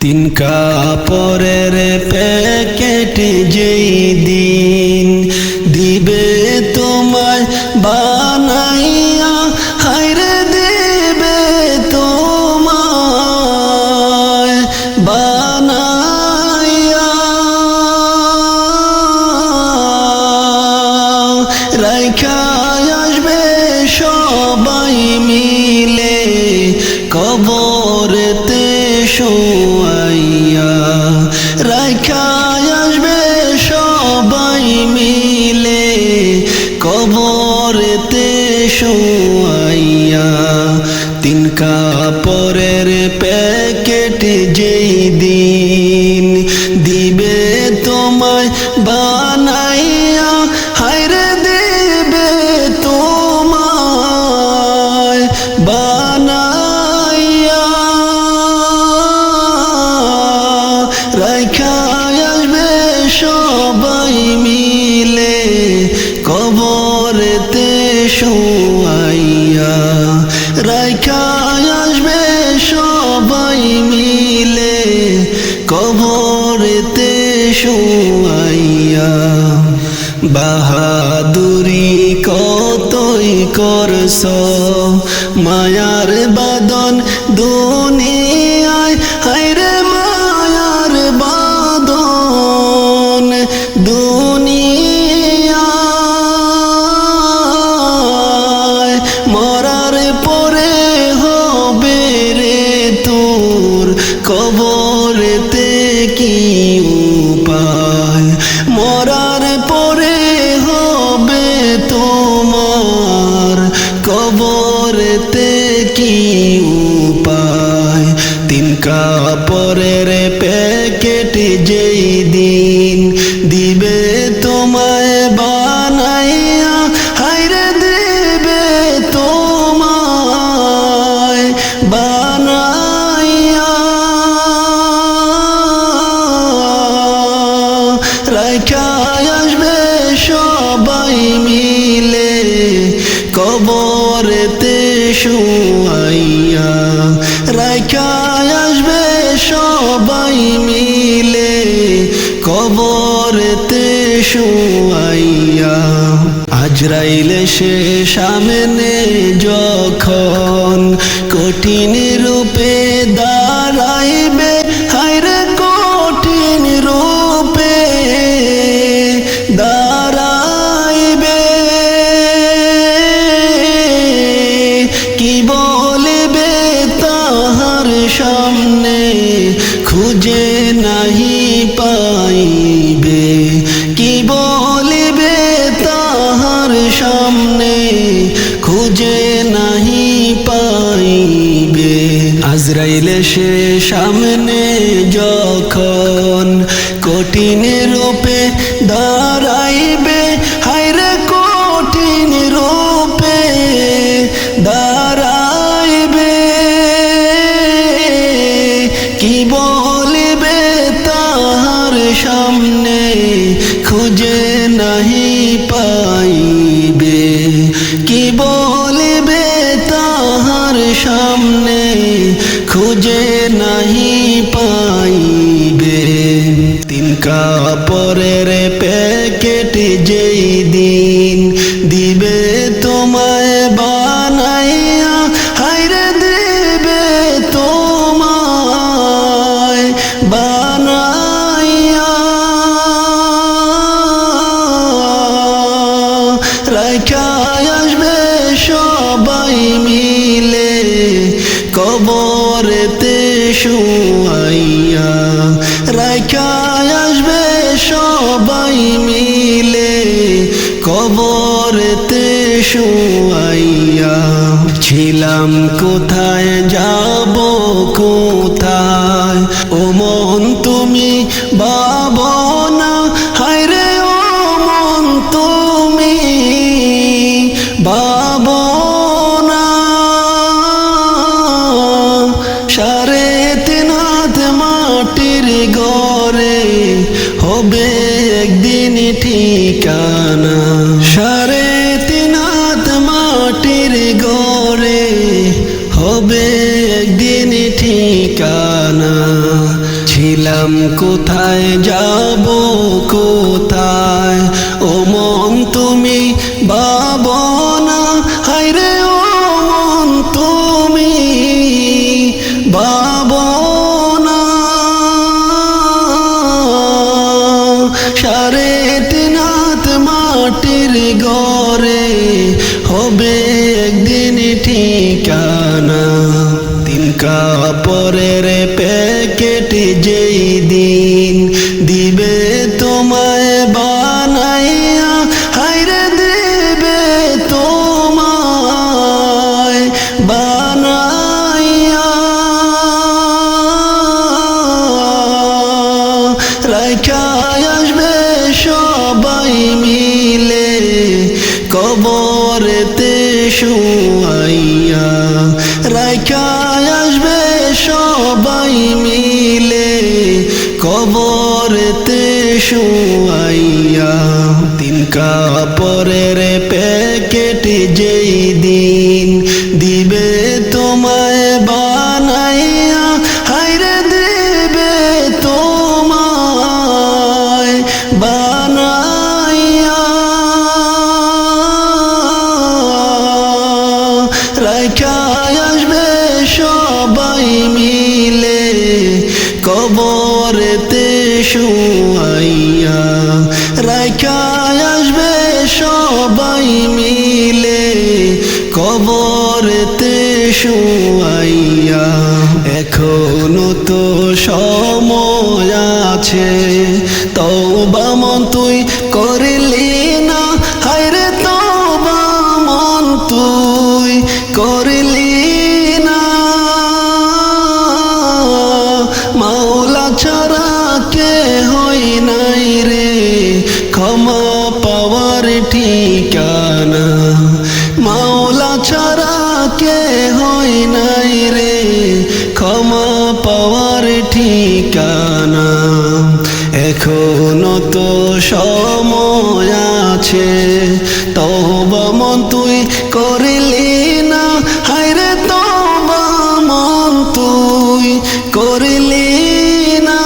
তিন কাপড়ের প্যাকেট যেই দিন কাপড়ের প্যাকেট যেই দিন দিবে তোমায় বানাইয়া হাইরে দেবে তোমায় বানাইয়া। রাইখা আসবে সবাই মিলে কবরেতে শোয়াইয়া বাহাদুরি কতই করছ? মায়ার বাদন দুনিয়ায় কি উপায়? তিন কাপড়ের সবাই মিলে কবরেতে শুয়াইয়া। আজরাইলে সে সামনে যখন কঠিন রূপে দাঁড়াইবে পাইবে? কি বলিবে তাহার সামনে? খুঁজে নাহি পাইবে। আজরাইলে সে সামনে যখন কঠিন রূপে দাঁড়াইবে দিবে তোমায় বানাইয়া হাইরে দেবে তোমায় বানাইয়া। রাইখা আসবে সবাই মিলে, কবরেতে শুয়াইয়া। রাইখা আসবে সবাই মিলে কবরেতে শুয়াইয়া ছিলাম কোথায় যাব কোথায়? ও মন তুমি বাবনা ঠিকানা? ছিলাম কোথায়? যাব কোথায়? ও মন তুমি বাবনা আসবে, সবাই মিলে কবরেতে শুয়াইয়া রাখায় আসবে, সবাই মিলে কবরেতে শুয়াইয়া। তিন কাপড়ের প্যাকেট যেই কবরেতে শুয়াইয়া, এখনও তো সময় আছে। তওবা মন তুই করলি না, হায়রে তওবা মন তুই করলি আছে তবা মন তুই করলি না। হায়রে তবা মন তুই করলি না।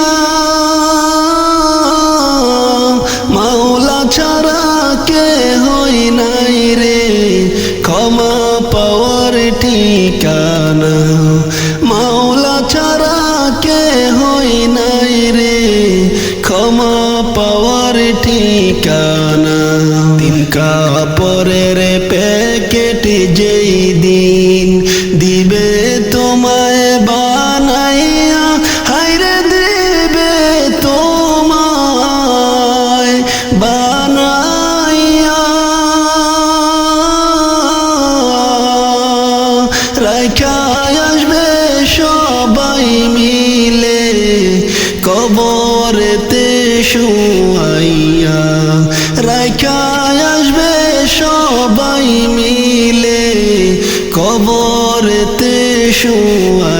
মাওলা ছাড়া কে নাই রে। ক্ষমা ঠিকানা। মাওলা কে নাই রে। ক্ষমা কাপড়ের প্যাকেট যেই দিন দিবে তোমায় বানাইয়া হাইরে দেবে তোমায় বানাইয়া। রাখায় আসবে সবাই মিলে কবরেতে শুয়াইয়া আসবে সবাই মিলে কবরেতে শুয়াইয়া